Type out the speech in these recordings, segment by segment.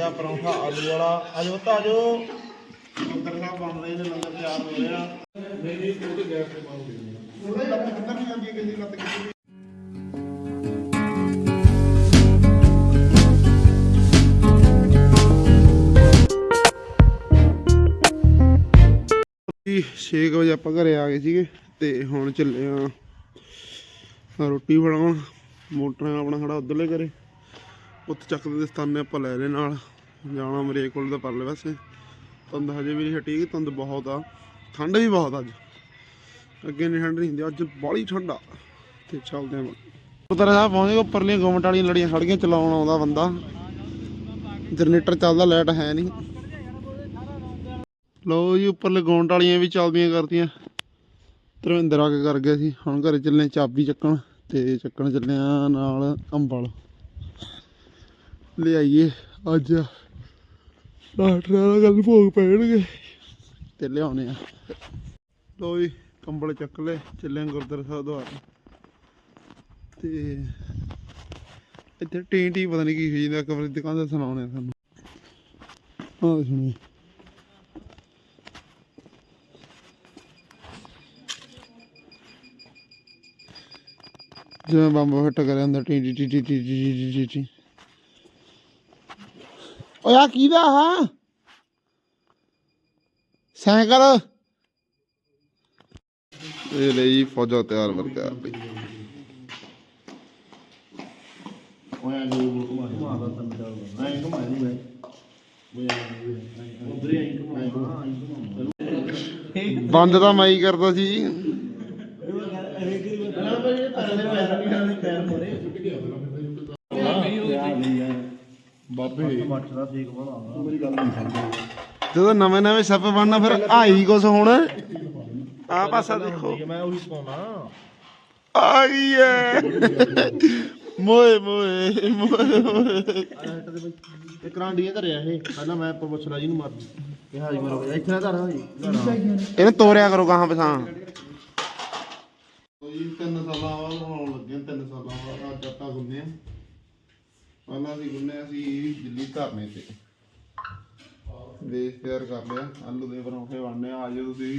ਗਿਆ ਪਰੌਂਠਾ ਆਲੂ ਵਾਲਾ। ਆਜੋ ਤਾਂ ਆਜੋ ਉੱਧਰ ਸਾਹਿਬ ਬਣ ਰਹੇ ਨੇ ਲੰਗਰ ਤਿਆਰ ਹੋ ਰਿਹਾ। ਨਹੀਂ ਨਹੀਂ ਉਹ ਤੇ ਗੈਸ ਤੇ ਬੰਦ ਹੋ ਗਿਆ ਲੱਤ ਕਿੱਧਰ ਨਹੀਂ ਜਾਂਦੀ ਕਿਸੇ ਦੀ ਲੱਤ ਕਿੱਧਰ ਜੀ 6 ਵਜੇ ਆਪਾਂ ਘਰੇ ਆ ਗਏ ਸੀਗੇ ਤੇ ਹੁਣ ਚੱਲੇ ਆ ਰੋਟੀ ਬਣਾਉਣ। ਮੋਟਰਾਂ ਆਪਣਾ ਖੜਾ ਉਧਰਲੇ ਘਰੇ। ਪੁੱਤ ਚੱਕਦੇ ਦਸਤਾਨੇ ਆਪਾਂ ਲੈ ਲੈ ਨਾਲ। ਜਾਣਾ ਮਰੇ ਕੋਲ ਦਾ ਪਰਲੇ ਪਾਸੇ। ਧੁੰਦ ਹਜੇ ਵੀ ਨਹੀਂ ਹਟੀ ਕਿ ਧੁੰਦ ਬਹੁਤ ਆ। ਠੰਡ ਵੀ ਬਹੁਤ ਅੱਜ। ਅੱਗੇ ਨਹੀਂ ਠੰਡ ਨਹੀਂ ਹੁੰਦੀ, ਅੱਜ ਬਾਹਲੀ ਠੰਡਾ ਆ। ਤੇ ਚੱਲਦੇ ਆ ਉਤਰਾ ਸਾਹਿਬ ਪਹੁੰਚ ਉੱਪਰਲੀਆਂ ਗਵਰਨਮੈਂਟ ਵਾਲੀਆਂ ਲੜੀਆਂ ਖੜ ਚਲਾਉਣ ਆਉਂਦਾ ਬੰਦਾ। ਜਨਰੇਟਰ ਚੱਲਦਾ, ਲਾਈਟ ਹੈ ਨਹੀਂ। ਲੋ ਜੀ, ਉੱਪਰਲੇ ਗੌਂਡ ਵਾਲੀਆਂ ਵੀ ਚੱਲਦੀਆਂ ਕਰਦੀਆਂ। ਧਰਮਿੰਦਰ ਆ ਕੇ ਕਰ ਗਿਆ ਸੀ। ਹੁਣ ਘਰੇ ਚੱਲੇ ਚਾਬੀ ਚੱਕਣ। ਤੇ ਚੱਕਣ ਚੱਲੇ ਆ ਨਾਲ ਅੰਬਲ। ਲਿਆਈਏ। ਅੱਜ ਡਾਕਟਰਾਂ ਗੱਲ ਭੋਗ ਪੈਣਗੇ। ਤੇ ਲਿਆਉਣੇ ਆ। ਲੋ ਜੀ, ਕੰਬਲ ਚੱਕ ਲੈ ਚੱਲੇ ਗੁਰਦੁਆਰਾ ਸਾਹਿਬ ਦੁਆਰ ਤੇ ਇੱਥੇ ਟੀ ਪਤਾ ਨਹੀਂ ਕੀ ਹੋਈ ਜਾਂਦਾ ਕਮਰੇ ਦੁਕਾਨ ਦਾ ਸੁਣਾਉਣੇ ਸਾਨੂੰ ਆਹ ਸੁਣੀ ਜਿਵੇਂ ਬੰਬ ਫਟ ਕਰਿਆ ਹੁੰਦਾ ਟੀ ਟੀ ਟੀ ਟੀ ਓਏ ਆ ਕਿਹਦਾ ਹੈ ਸਾਈਕਲ। ਇਹ ਲਈ ਫੌਜਾ ਤਿਆਰ ਵਰ ਤਿਆਰ ਬਈ ਓਏ ਦਾ ਮਾਈ ਕਰਦਾ ਸੀ ਬਾਬੇ। ਜਦੋਂ ਨਵੇਂ ਨਵੇਂ ਸੱਪ ਬਣਨਾ ਫਿਰ ਆਈ ਕੁਛ ਹੁਣ। ਆ ਪਾਸਾ ਦੇਖੋ। ਮੈਂ ਉਹੀ ਪਾਉਣਾ ਆ ਐ। ਮੋਏ ਮੋਏ ਮੋਏ ਇਹ ਕਰਾਂਡੀਆਂ ਧਰਿਆ ਇਹ। ਪਹਿਲਾਂ ਮੈਂ ਪੁੱਛਲਾ ਨੂੰ ਮਾਰ ਇਹ ਹਾਜੀ ਮਾਰੋ ਇੱਥੇ ਨਾ ਧਰਾਂ ਜੀ। ਇਹਨੇ ਤੋਰਿਆ ਕਰੋ ਗਾਹਾਂ ਪਸਾਂ ਜੀ ਤਿੰਨ ਸਾਲਾਂ ਬਾਅਦ ਹੋਣ ਲੱਗੇ ਤਿੰਨ ਸਾਲਾਂ ਬਾਅਦ ਅੱਜ ਆਪਾਂ ਉਹਨਾਂ ਦੀ ਗੁੰਨੇ ਅਸੀਂ ਦਿੱਲੀ ਧਰਨੇ ਤੇ। ਵੇਸ ਤਿਆਰ ਕਰ ਲਿਆ ਆਲੂ ਦੇ ਪਰੌਂਠੇ ਬਣਨੇ ਆ ਜਾਓ ਤੁਸੀਂ।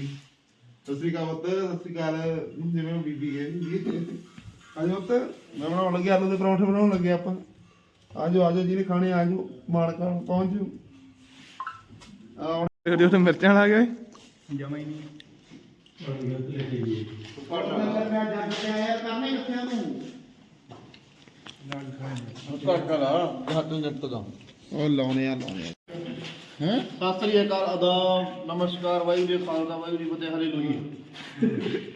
ਸਤਿ ਸ੍ਰੀ ਅਕਾਲ ਬੱਤ ਸਤਿ ਸ੍ਰੀ ਅਕਾਲ। ਜਿਵੇਂ ਬੀਬੀ ਕਹਿੰਦੀ ਆ ਜਾਓ ਬੱਤ ਮੈਂ ਬਣਾਉਣ ਲੱਗਿਆ ਆਲੂ ਦੇ ਪਰੌਂਠੇ ਬਣਾਉਣ ਲੱਗੇ ਆਪਾਂ। ਆ ਜਾਓ ਆ ਜਾਓ ਜਿਹਨੇ ਖਾਣੇ ਆ ਜਾਓ ਮਾਲਕਾਂ ਪਹੁੰਚ ਜਾਓ। ਆਹ ਦੇਖ ਦਿਓ ਤੇ ਮਿਰਚਾਂ ਲਾ ਗਏ ਜਮਾ ਨਹੀਂ। ਪਰ ਮੈਂ ਜੱਟ ਆਇਆ ਕਰਨੇ ਕਿੱਥੇ ਨੂੰ ਲਾਉਣੇ ਆ ਲਾਉਣੇ ਆ। ਹੈ? ਸਤਿ ਸ੍ਰੀ ਅਕਾਲ ਅਦਾਬ ਨਮਸਕਾਰ ਵਾਹਿਗੁਰੂ ਜੀ ਖਾਲਸਾ ਵਾਹਿਗੁਰੂ ਜੀ ਫਤਿਹ ਹਾਲੇਲੂਇਆ।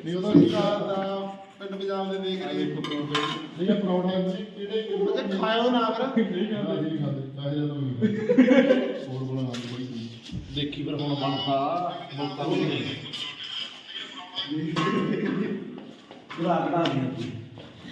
ਨਹੀਂ ਉਹਦਾ ਰਿਸ਼ਤਾ ਦਾ ਪਿੰਡ ਪੰਜਾਬ ਦੇ ਦੇਖ ਰਹੇ ਨਹੀਂ ਇਹ ਪਰੌਂਠੇ ਜਿਹੜੇ ਮਤਲਬ ਖਾਇਓ ਨਾ ਫਿਰ। ਨਹੀਂ ਖਾਂਦੇ ਨਹੀਂ ਖਾਂਦੇ। ਚਾਹੇ ਜਦੋਂ ਹੋਰ ਬਣਾ ਆਂਦੇ ਬੜੀ ਦੇਖੀ ਫਿਰ ਹੁਣ ਬਣਦਾ ਮੌਕਾ ਵੀ ਨਹੀਂ। ਬੁਰਾ ਕਢਾ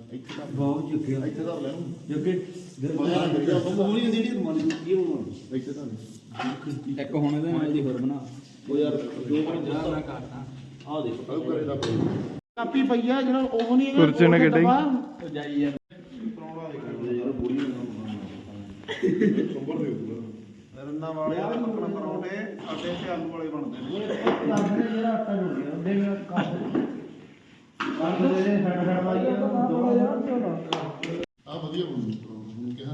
ਬਹੁਤ ਝੁਕਿਆ ਇੱਥੇ ਤਾਂ ਲੈ ਨੂੰ ਜੁਕੇ ਗਰਮਾਇਆ ਕਰੀਆ ਮੋਹਣੀ ਜਿਹੜੀ ਮਨ ਕੀ ਹੋਣਾ ਇੱਥੇ ਤਾਂ ਇੱਕ ਹੁਣ ਇਹਦੇ ਨਾਲ ਦੀ ਹੋਰ ਬਣਾ ਉਹ ਯਾਰ ਜੋ ਬਣ ਨਾ ਕਰਦਾ ਆ ਦੇਖੋ ਕਰੇ ਦਾ ਕਾਪੀ ਪਈ ਆ ਜਿਹੜਾ ਉਹ ਨਹੀਂ ਹੈਗਾ, ਕੁਰਚੇ ਨਾਲ ਉਹ ਕੱਢੀ। ਦਬਾ। ਉਹ ਜਾਈ ਯਾਰ ਯਾਰ ਬੋਲੀ ਰੰਨਾ ਵਾਲੇ ਆ ਆਪਣਾ ਪਰੌਂਠੇ ਸਾਡੇ ਇੱਥੇ ਆਲੂ ਵਾਲੇ ਬਣਦੇ ਨੇ ਜਿਹੜਾ ਆਟਾ ਜੁੜ ਗਿਆ ਉਹਦੇ ਵੀ ਕੰਮ ਕੰਮ ਦੇ ਫੜ ਫੜ ਵਾਲੀ ਆ ਵਧੀਆ ਬਣੂ ਕਿਹਾ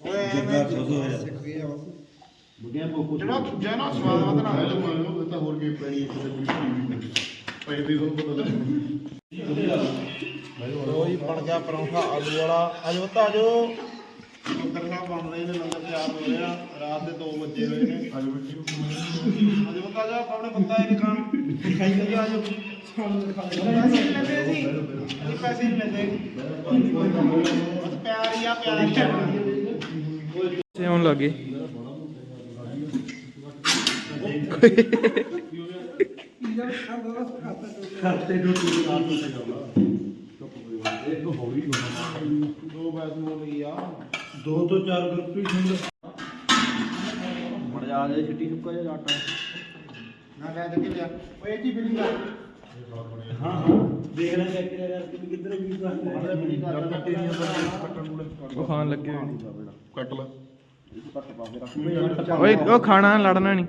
ਓਏ ਬੁੱਢਿਆਂ ਕੋ ਜਿਹੜਾ ਦੂਜਾ ਨਾ ਸਵਾਦ ਵਧਣਾ ਉਹ ਤਾਂ ਹੋਰ ਕੀ ਪੈਣੀ ਇੱਕ ਤੇ ਪੁੱਛੀ ਪਈ ਵੀ ਤੁਹਾਨੂੰ ਪਤਾ ਲੋ ਜੀ ਬਣ ਗਿਆ ਪਰੌਂਠਾ ਆਲੂ ਵਾਲਾ ਆਜੋ ਤਾਂ ਆਜੋ ਉੱਧਰ ਸਾਹਿਬ ਬਣ ਰਹੇ ਨੇ ਲੰਗਰ ਤਿਆਰ ਹੋ ਰਿਹਾ ਰਾਤ ਦੇ 2 ਵਜੇ ਹੋਏ ਨੇ ਆਜੋ ਬੱਚੀ। ਆਜੋ ਬਤਾ ਜਾ, ਆਪਣੇ ਬੰਦਾ ਇਹ ਖਾਣ ਖਾਈ ਕਰੀ ਆਜੋ। ਲੈਂਦੇ ਅਸੀਂ ਅਸੀਂ ਪੈਸੇ ਨਹੀਂ ਲੈਂਦੇ ਪਿਆਰ ਹੀ ਆ ਪਿਆਰ ਹੀ ਆ ਤੇ ਆਉਣ ਲੱਗੇ ਡੋਟੀ ਦੀ ਰਾਤ ਨੂੰ ਤੇ ਜਾਵਾ ਇੱਕ ਹੌਲੀ ਦੋ ਬੈਸ ਹੋ ਗਈ ਆ ਦੋ ਤੋਂ ਚਾਰ ਗਰੁੱਪ ਹੀ ਹੁੰਦੇ ਮੜ ਜਾ ਜੇ ਛਿੱਟੀ ਸੁੱਕਾ ਜਿਹਾ ਆਟਾ ਨਾ ਲੈ ਦੇ ਕੇ ਲਿਆ ਓਏ ਜੀ ਬਿਲਿੰਗ ਕਰ ਹਾਂ ਹਾਂ। ਦੇਖ ਲੈ ਚੈੱਕ ਕਰ ਕਿ ਕਿੱਧਰ ਵੀ ਕਰ ਕੱਟੇ ਨਹੀਂ ਕੱਟਣ ਨੂੰ ਉਹ ਖਾਣ ਲੱਗੇ। ਕੱਟ ਲੈ। ਓਏ ਉਹ ਖਾਣਾ ਲੜਨਾ ਨਹੀਂ।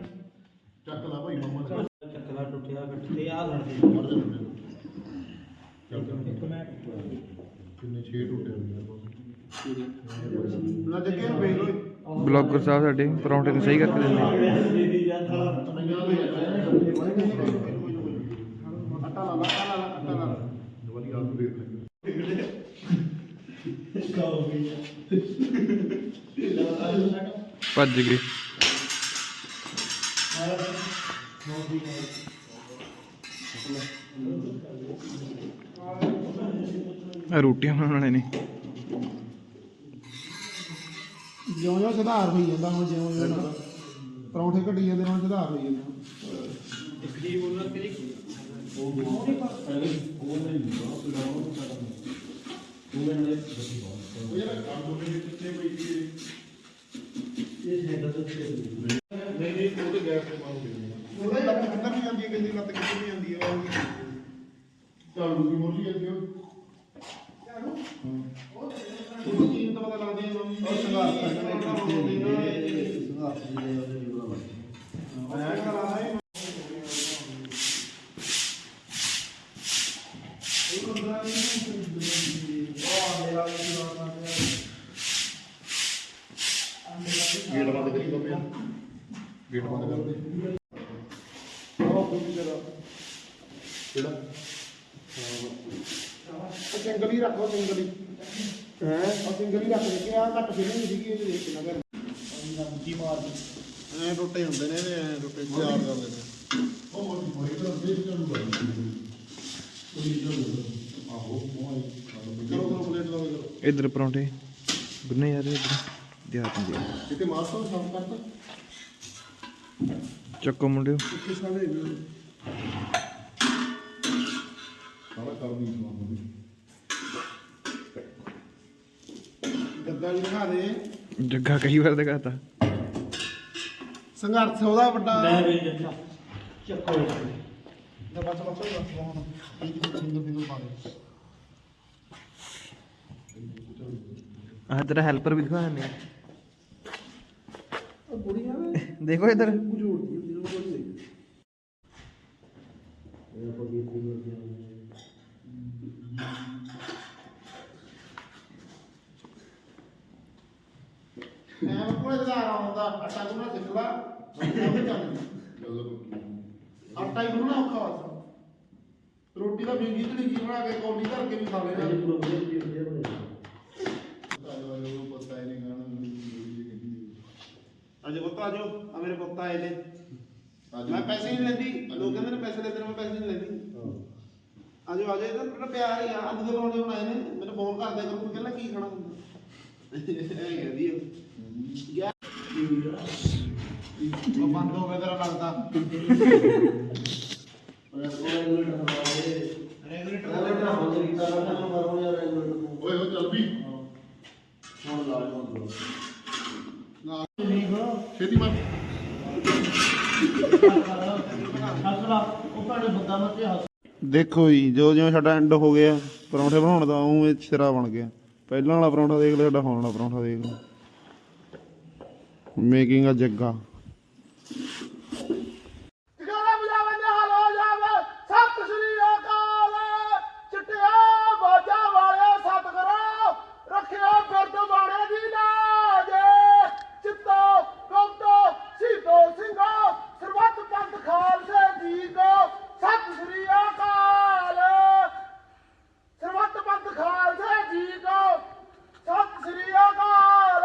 ਚੱਕ ਲੈ ਭਾਈ ਮੰਮਾ ਚੱਕਦਾ ਟੁੱਟਿਆ ਕੱਟਦੇ ਆ ਲੜਦੇ ਕਿੰਨੇ 6 ਟੁੱਟੇ ਹੋਏ ਨਾ ਜੱਗੇ ਨੂੰ ਵੇਖ ਲਓ। ਬਲੌਗਰ ਸਾਹਿਬ ਸਾਡੇ ਪਰੌਂਠੇ ਨੂੰ ਸਹੀ ਕਰਕੇ ਦਿੰਦੇ ਆਟਾ ਲਾ ਲਾ ਆਟਾ ਲਾ ਲਾ ਆਟਾ ਲਾ ਲਾ ਵਧੀਆ ਆਪ ਦੇਖ ਲੈ ਭੱਜ ਗਏ। ਇਹ ਰੋਟੀਆਂ ਬਣਾਉਣ ਵਾਲੇ ਨੇ। ਜਿਉਂ ਜਿਉਂ ਸੁਧਾਰ ਹੋਈ ਜਾਂਦਾ ਹੁਣ ਜਿਉਂ ਜਿਉਂ ਪਰੌਂਠੇ ਘਟੀ ਜਾਂਦੇ ਹੁਣ ਸੁਧਾਰ ਹੋਈ ਜਾਂਦਾ। ਨਹੀਂ ਨਹੀਂ, ਉਹ ਤੇ ਗੈਸ ਤੇ ਮਾਰੋ ਉਹਦਾ ਹੀ ਲੱਤ ਕਿੱਧਰ ਨਹੀਂ ਜਾਂਦੀ ਹੈ ਕਿਸੇ ਦੀ ਲੱਤ ਕਿੱਧਰ ਨਹੀਂ ਜਾਂਦੀ। ਹੈ ਉਹ ਝਾੜੂ ਦੀ ਮੋਲੀ ਜਾਂਦੀ ਉਹ ਉਹਦੀ ਚੀਜ਼ ਤਾਂ ਪਤਾ ਲੱਗਦੀ ਹੈ ਉਹ ਸੰਘਾਰ ਗੇਟ ਬੰਦ ਕਰੀ ਬਾਬੇ ਗੇਟ ਬੰਦ ਕਰ ਦੇ। ਉਹ ਕੋਈ ਜਰਾ ਕਿਹੜਾ? ਸਿੰਗਲ ਹੀ ਰੱਖੋ ਸਿੰਗਲ ਹੀ। ਸਿੰਗਲ ਹੀ ਰੱਖ ਦੇ। ਕਿ ਆ ਘੱਟ ਫਿਲਿੰਗ ਸੀਗੀ ਇਹ ਦੇਖ ਕੇ ਨਾ ਕਰ ਕੀ ਮਾਰ ਐ ਟੁੱਟੇ ਹੁੰਦੇ ਨੇ ਇਹਦੇ ਐ ਟੁੱਟੇ ਤਿਆਰ ਕਰਦੇ ਨੇ। ਉਹ ਮੋਟੀ ਮੋਟੀ ਤਾਂ ਦੇਖ ਉਹ ਚੱਲੂ ਆਹੋ ਮੋਈ ਕਰੋ ਕਰੋ ਪਲੇਟ ਲਾਓ ਇਧਰ ਪਰੌਂਠੇ। ਗੁੰਨੇ ਯਾਰ ਇਧਰ। ਦਿਆ ਦਿੰਦੇ ਆ। ਕਿਤੇ ਮਾਰਤਾ ਸਾਫ਼ ਕਰਤਾ। ਚੱਕੋ ਮੁੰਡਿਓ। ਇੱਥੇ ਸਾਰੇ ਸਾਰਾ ਕਰ ਦੀ ਸਮਾਨ ਗੱਦਾ ਵੀ ਦਿਖਾ ਦੇ। ਜੱਗਾ ਕਈ ਵਾਰ ਦਿਖਾਤਾ। ਸੰਘਰਸ਼ ਉਹਦਾ ਵੱਡਾ। ਲੈ ਵੀ ਜੱਟਾ ਚੱਕੋ ਦਾ ਬਸ ਬਸ ਬਸ ਹੁਣ ਇਹ ਜੀ ਸਿੰਗਲ ਸਿੰਗਲ ਪਾ ਦੇ। ਆਹ ਤੇਰਾ ਹੈਲਪਰ ਵੀ ਦਿਖਾ ਦਿੰਦੇ ਆ ਉਹ ਬੁੜੀਆਂ ਨੇ ਦੇਖੋ ਇਧਰ ਜੋੜਦੀ ਹੁੰਦੀ ਉਹ ਬੜੀ ਦੇਖ ਮੈਂ ਕੋਲੇ ਦਾ ਆਉਂਦਾ ਆਟਾ ਹੀ ਗੁੰਨਾ ਔਖਾ ਵਾ। ਰੋਟੀ ਦਾ ਬਿੰਗੀ ਢੜੀ ਜੀ ਬਣਾ ਕੇ ਕੌਲੀ ਧਰ ਕੇ ਵੀ ਖਾ ਲੈਣਾ ਪਤਾ ਹੀ ਨਹੀਂ ਗਾਣਾ ਪੁੱਤ ਆਜੋ ਆ ਮੇਰੇ ਪੁੱਤ ਆਏ ਨੇ। ਮੈਂ ਪੈਸੇ ਨਹੀਂ ਲੈਂਦੀ ਲੋਕ ਕਹਿੰਦੇ ਨੇ ਪੈਸੇ ਲੈਂਦੇ ਨੇ ਮੈਂ ਪੈਸੇ ਨਹੀਂ ਲੈਂਦੀ। ਆਜੋ ਆਜੋ ਇਹਦਾ ਬੜਾ ਪਿਆਰ ਹੀ ਆ। ਅੱਜ ਦੇ ਲਾਉਂਦੇ ਹੁਣ ਆਏ ਨੇ ਮੈਨੂੰ ਫੋਨ ਕਰਦੇ ਕਰੂੰ ਕਹਿੰਦਾ ਕੀ ਖਾਣਾ ਹੁੰਦਾ। ਇਹ ਕਹਿੰਦੀ ਆ। ਗਿਆ ਉਹ ਬੰਦ ਹੋ ਗਿਆ ਤੇਰਾ ਲੱਗਦਾ। ਓਏ ਹੋ ਚੱਲ ਵੀ। ਛੇਤੀ ਮਾਰ। ਦੇਖੋ ਜੀ, ਜੋ ਜਿਵੇਂ ਸਾਡਾ ਐਂਡ ਹੋ ਗਿਆ, ਪਰੌਂਠੇ ਬਣਾਉਣ ਦਾ, ਉਵੇਂ ਸਿਰਾ ਬਣ ਗਿਆ। ਪਹਿਲਾਂ ਵਾਲਾ ਪਰੌਂਠਾ ਦੇਖ ਲਓ, ਸਾਡਾ ਹੁਣ ਵਾਲਾ ਪਰੌਂਠਾ ਦੇਖ ਲਓ। ਮੇਕਿੰਗ ਆ ਜੱਗਾ ਜਗਾਰਾ ਬਜਾਵੇ ਨਿਹਾਲ ਹੋ ਜਾਵੇ ਸਤਿ ਸ੍ਰੀ ਅਕਾਲ ਚਿੱਟਿਆ ਬਾਜਾ ਵਾਲਿਓ ਸਤਿਗੁਰੂ ਰੱਖਿਓ ਫਿਰਦ ਬਾਣੇ ਦੀ ਲਾਜ ਚਿੱਤੋ ਕੌਤੋ ਸੀਤੋ ਸਿੰਘੋ ਸਰਬੱਤ ਪੰਥ ਖਾਲਸੇ ਜੀ ਕੋ ਸਤਿ ਸ੍ਰੀ ਅਕਾਲ ਸਰਬੱਤ ਪੰਥ ਖਾਲਸੇ ਜੀ ਕੋ ਸਤਿ ਸ੍ਰੀ ਅਕਾਲ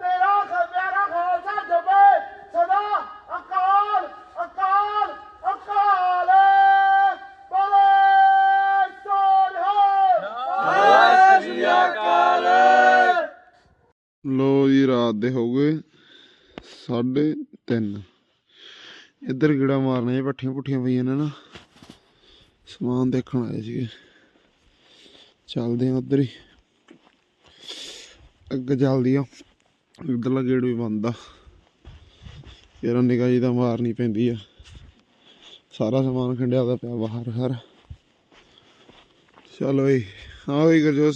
ਤੇਰਾ ਖਬਰਾਂ ਖਾਲਸਾ ਜਪੇ ਸਦਾ ਅਕਾਲ ਅਕਾਲ ਅਕਾਲ ਬੋਲੇ ਸੋਨਿਹਾਲ ਸਤਿ ਸ੍ਰੀ ਅਕਾਲ ਲੋ ਜੀ, ਰਾਤ ਦੇ ਹੋ ਗਏ ਸਾਢੇ ਤਿੰਨ। ਇੱਧਰ ਗੇੜਾ ਮਾਰਨੇ ਪੱਠੀਆਂ ਪੁੱਠੀਆਂ ਪਈਆਂ ਨੇ ਨਾ। ਸਮਾਨ ਦੇਖਣ ਆਏ ਸੀਗੇ। ਚੱਲਦੇ ਆ ਉੱਧਰ ਹੀ। ਅੱਗੇ ਚੱਲਦੀ ਆ। ਇੱਧਰਲਾ ਗੇੜ ਵੀ ਬੰਦ ਆ। ਫਿਰ ਨਿਗਾਹ ਜੀ ਤਾਂ ਮਾਰਨੀ ਪੈਂਦੀ ਆ। ਸਾਰਾ ਸਮਾਨ ਖੰਡਿਆ ਦਾ ਪਿਆ ਬਾਹਰ, ਹਰ। ਚਲੋ ਈ ਹਾਂ ਵੀ ਗਰਜੋਤ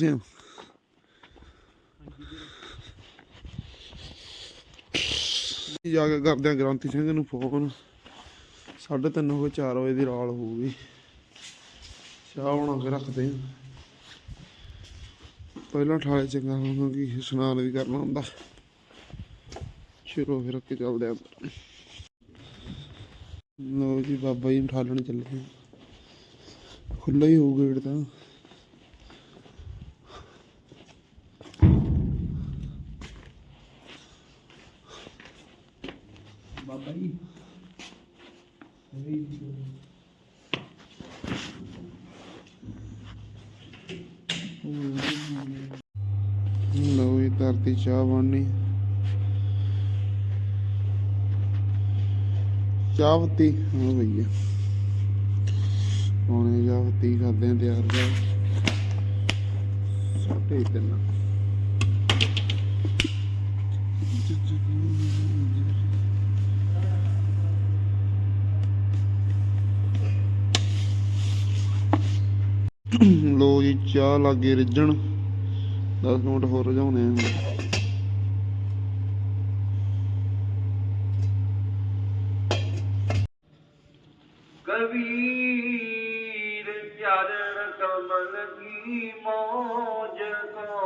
ਜਾ ਕੇ ਕਰਦੇ ਆ ਗ੍ਰਾਂਤੀ ਸਿੰਘ ਨੂੰ ਫੋਨ। ਸਾਢੇ ਤਿੰਨ ਹੋ ਗਏ 4 ਵਜੇ ਦੀ ਰਾਲ ਹੋਊਗੀ ਚਾਹ ਬਣਾ ਕੇ ਰੱਖਦੇ ਆ। ਪਹਿਲਾਂ ਠਾਲੇ ਚੰਗਾ ਹੁੰਦਾ ਕਿ ਇਸ਼ਨਾਨ ਵੀ ਕਰਨਾ ਹੁੰਦਾ। ਸ਼ੁਰੂ ਫਿਰ ਅੱਗੇ ਚੱਲਦੇ ਆ। ਲੋ ਜੀ, ਬਾਬਾ ਜੀ ਨੂੰ ਠਾਲਣ ਚੱਲੇ ਆ। ਖੁੱਲਾ ਹੀ ਹੋਊ ਗੇਟ ਤਾਂ। ਬਾਬਾ ਜੀ। ਲਓ ਇਹ ਧਰਤੀ ਚਾਹ ਬਣਨੀ। ਚਾਹ ਪੱਤੀ ਹਾਂ ਭਈਆ ਹੁਣੇ ਚਾਹ ਪੱਤੀ ਕਰਦੇ ਆ, ਤਿਆਰ ਕਰ। ਸਾਢੇ ਤਿੰਨ। ਲੋ ਚਾਹ ਲਾਗੇ ਰਿੱਝਣ 10 ਮਿੰਟ ਹੋਰ ਰਝਾਉਣੇ ਆ। ਕਬੀਰ ਚਰਨ ਕਮਲ ਕੀ ਮੋਜ ਕੋ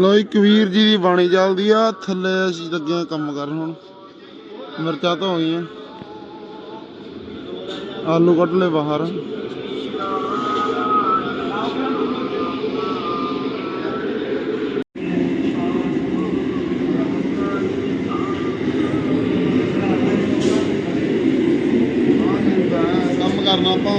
ਲੋ ਕਬੀਰ ਜੀ ਦੀ ਬਾਣੀ ਚੱਲਦੀ ਆ, ਥੱਲੇ ਅਸੀਂ ਲੱਗੇ ਕੰਮ ਕਰਨ ਹੁਣ। ਮਿਰਚਾਂ ਧੋ ਗਈਆਂ। ਆਲੂ ਕੱਢ ਲੈ ਬਾਹਰ। ਕੰਮ ਕਰਨਾ ਆਪਾਂ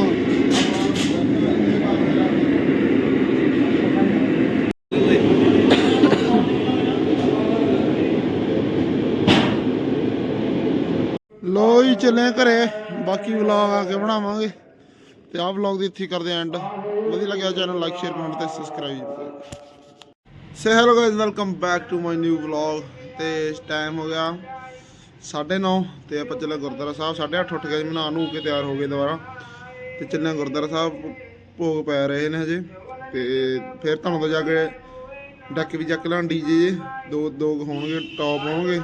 ਲੋ ਜੀ ਚੱਲੇ ਆਂ ਘਰੇ। ਬਾਕੀ ਵਲੌਗ ਆ ਕੇ ਬਣਾਵਾਂਗੇ। ਤੇ ਆਹ ਵਲੌਗ ਦੀ ਇੱਥੇ ਕਰਦੇ ਐਂਡ ਵਧੀਆ ਲੱਗਿਆ ਚੈਨਲ ਲਾਈਕ ਸ਼ੇਅਰ ਕਮੈਂਟ ਤੇ subscribe say hello guys welcome back to my new vlog ਤੇ ਟਾਈਮ ਹੋ ਗਿਆ 9:30 ਤੇ ਆਪਾਂ ਚੱਲੇ ਗੁਰਦੁਆਰਾ ਸਾਹਿਬ। 8:30 ਉੱਠ ਗਏ ਨਹਾ ਨੂੰ ਕੇ ਤਿਆਰ ਹੋ ਗਏ ਦੁਬਾਰਾ। ਤੇ ਚੱਲੇ ਗੁਰਦੁਆਰਾ ਸਾਹਿਬ। ਭੋਗ ਪੈ ਰਹੇ ਨੇ ਹਜੇ। ਤੇ ਫਿਰ ਤੁਹਾਨੂੰ ਤੋਂ ਜਾ ਕੇ ਡੱਕ ਵੀ ਚੱਕ ਲਾਂ ਡੀਜੇ ਦੋ ਦੋ ਹੋਣਗੇ ਟੌਪ ਹੋਣਗੇ।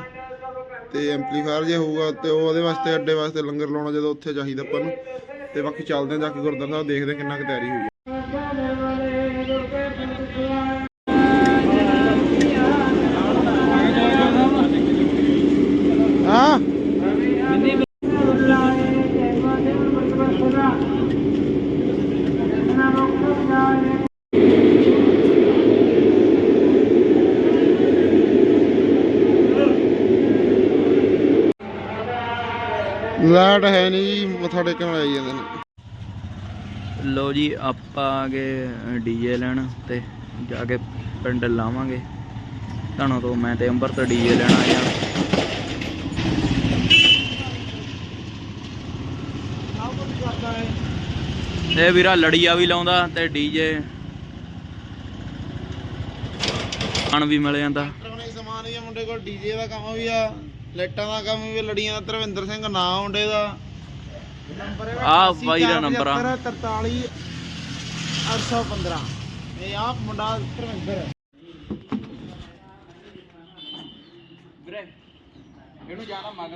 ਤੇ ਐਂਪਲੀਫਾਇਰ ਜੇ ਹੋਊਗਾ ਤੇ ਉਹ ਉਹਦੇ ਵਾਸਤੇ ਅੱਡੇ ਵਾਸਤੇ ਲੰਗਰ ਲਾਉਣਾ ਜਦੋਂ ਉੱਥੇ ਚਾਹੀਦਾ ਆਪਾਂ ਨੂੰ। ਤੇ ਬਾਕੀ ਚੱਲਦੇ ਹਾਂ, ਜਾ ਕੇ ਗੁਰਦੁਆਰਾ ਸਾਹਿਬ ਦੇਖਦੇ ਹਾਂ ਕਿੰਨਾ ਕੁ ਤਿਆਰੀ ਹੋਈ ਹੈ। ਲਾਈਟ ਹੈ ਨਹੀਂ ਜੀ ਮੱਥਾ ਟੇਕਣ ਆਈ ਜਾਂਦੇ ਨੇ। ਲੋ ਜੀ ਆਪਾਂ ਆ ਗਏ ਡੀਜੇ ਲੈਣ ਤੇ ਜਾ ਕੇ ਪਿੰਡ ਲਾਵਾਂਗੇ। ਤੁਹਾਨੂੰ ਤੋਂ ਮੈਂ ਤੇ ਅੰਬਰ ਤੋਂ ਡੀਜੇ ਲੈਣ ਆਇਆ ਇਹ ਵੀਰਾ ਲੜੀਆ ਵੀ ਲਾਉਂਦਾ ਤੇ ਡੀਜੇ ਆਣ ਵੀ ਮਿਲ ਜਾਂਦਾ। ਸਮਾਨ ਆ ਮੁੰਡੇ ਕੋਲ ਡੀਜੇ ਦਾ ਕੰਮ ਵੀ ਆ। ਲਾਈਟਾਂ ਦਾ ਕੰਮ ਵੀ ਲੜੀਆਂ ਦਾ ਧਰਵਿੰਦਰ ਸਿੰਘ ਨਾਂ ਮੁੰਡੇ ਦਾ। ਆਹ ਬਾਈ ਦਾ ਨੰਬਰ ਆ। 43 815 ਇਹ ਆ ਮੁੰਡਾ ਧਰਵਿੰਦਰ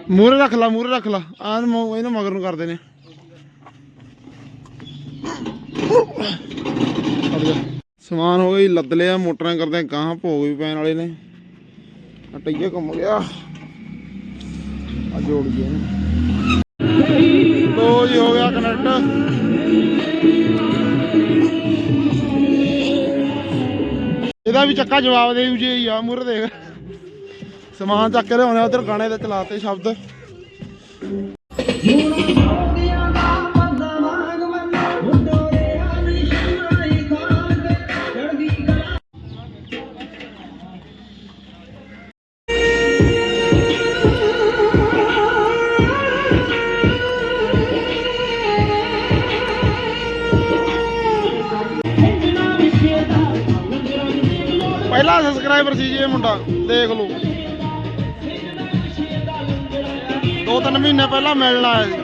ਮੂਰੇ ਰੱਖ ਲਾ ਮੂਰੇ ਰੱਖ ਲਾ। ਆ ਇਹਨੂੰ ਮਗਰ ਨੂੰ ਕਰਦੇ ਨੇ। ਸਮਾਨ ਹੋ ਗਈ ਲੱਦ ਲਿਆ ਮੋਟਰਾਂ ਕਰਦੇ ਗਾਹਾਂ ਭੋਗ ਵੀ ਪੈਣ ਵਾਲੇ ਨੇ। ਆ ਟਈਆ ਘੁੰਮ ਗਿਆ। ਆ ਜੋੜ ਗਿਆ ਇਹਨੂੰ। ਲੋ ਜੀ, ਹੋ ਗਿਆ ਕਨੈਕਟ। ਇਹਦਾ ਵੀ ਚੱਕਾ ਜਵਾਬ ਦੇ ਜੀ ਹੀ ਆ ਦੇਖ। ਸਮਾਨ ਚੱਕ ਕੇ ਲਿਆਉਣੇ, ਉਧਰ ਗਾਣੇ ਤੇ ਚਲਾਤੇ ਸ਼ਬਦ। ਦੇਖ ਲਓ। ਦੋ ਤਿੰਨ ਮਹੀਨੇ ਪਹਿਲਾਂ ਮਿਲਣ ਆਇਆ ਸੀ।